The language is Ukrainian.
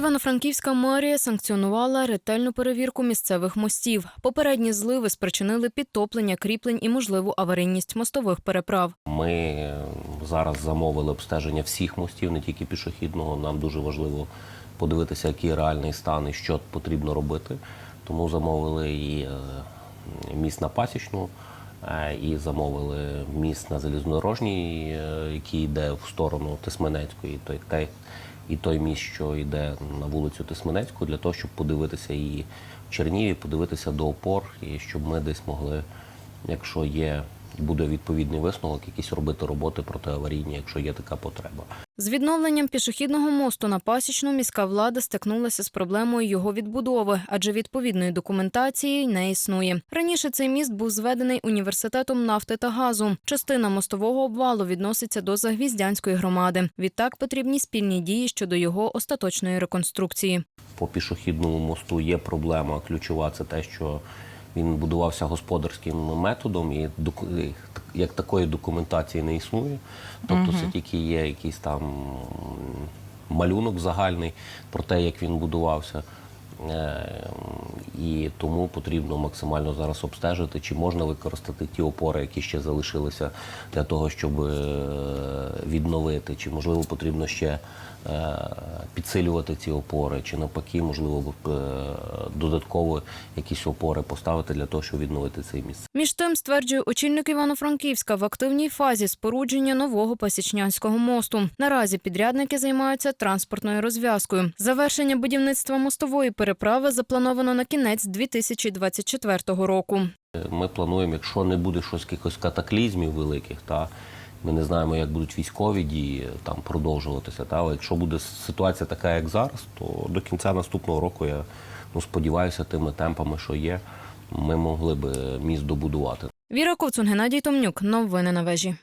Івано-Франківська мерія санкціонувала ретельну перевірку місцевих мостів. Попередні зливи спричинили підтоплення кріплень і можливу аварійність мостових переправ. Ми е, зараз замовили обстеження всіх мостів, не тільки пішохідного. Нам дуже важливо подивитися, який реальний стан і що потрібно робити. Тому замовили і е, міст на Пасічну, е, і замовили міст на залізнодорожній, який йде в сторону Тисменецької, і той міст, що йде на вулицю Тисменецьку, для того, щоб подивитися її в Черніві, подивитися до опор, і щоб ми десь могли, якщо є, буде відповідний висновок, якісь робити роботи протиаварійні, якщо є така потреба. З відновленням пішохідного мосту на Пасічну міська влада стикнулася з проблемою його відбудови, адже відповідної документації не існує. Раніше цей міст був зведений університетом нафти та газу. Частина мостового обвалу відноситься до Загвіздянської громади. Відтак потрібні спільні дії щодо його остаточної реконструкції. По пішохідному мосту є проблема. Ключова це те, що він будувався господарським методом, і як такої документації не існує. Тобто це тільки є якийсь там малюнок загальний про те, як він будувався. Е, І тому потрібно максимально зараз обстежити, чи можна використати ті опори, які ще залишилися для того, щоб е, відновити, чи можливо потрібно ще е, підсилювати ці опори, чи навпаки, можливо, е, додатково якісь опори поставити для того, щоб відновити цей місце. Між тим, стверджує очільник Івано-Франківська, в активній фазі спорудження нового Пасічнянського мосту. Наразі підрядники займаються транспортною розв'язкою. Завершення будівництва мостової переправи заплановано на кінець 2024 року. Ми плануємо, якщо не буде щось якихось катаклізмів великих, та ми не знаємо, як будуть військові дії там продовжуватися. Та але якщо буде ситуація така, як зараз, то до кінця наступного року я ну сподіваюся, тими темпами, що є, ми могли би міст добудувати. Віра Ковцун, Геннадій Томнюк. Новини на вежі.